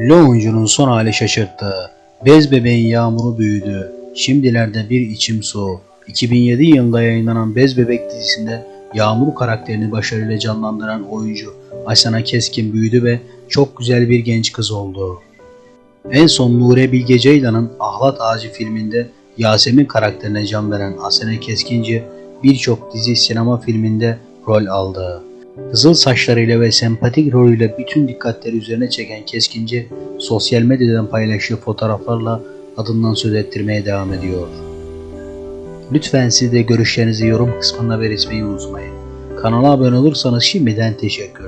Ünlü oyuncunun son hali şaşırttı. Bez bebeğin yağmuru büyüdü. Şimdilerde bir içim su. 2007 yılında yayınlanan Bez Bebek dizisinde Yağmur karakterini başarıyla canlandıran oyuncu Asena Keskin büyüdü ve çok güzel bir genç kız oldu. En son Nure Bilge Ceylan'ın Ahlat Ağacı filminde Yasemin karakterine can veren Asena Keskinci birçok dizi sinema filminde rol aldı. Kızıl saçlarıyla ve sempatik rolüyle bütün dikkatleri üzerine çeken Keskinci, sosyal medyadan paylaştığı fotoğraflarla adından söz ettirmeye devam ediyor. Lütfen siz de görüşlerinizi yorum kısmına belirtmeyi unutmayın. Kanala abone olursanız şimdiden teşekkür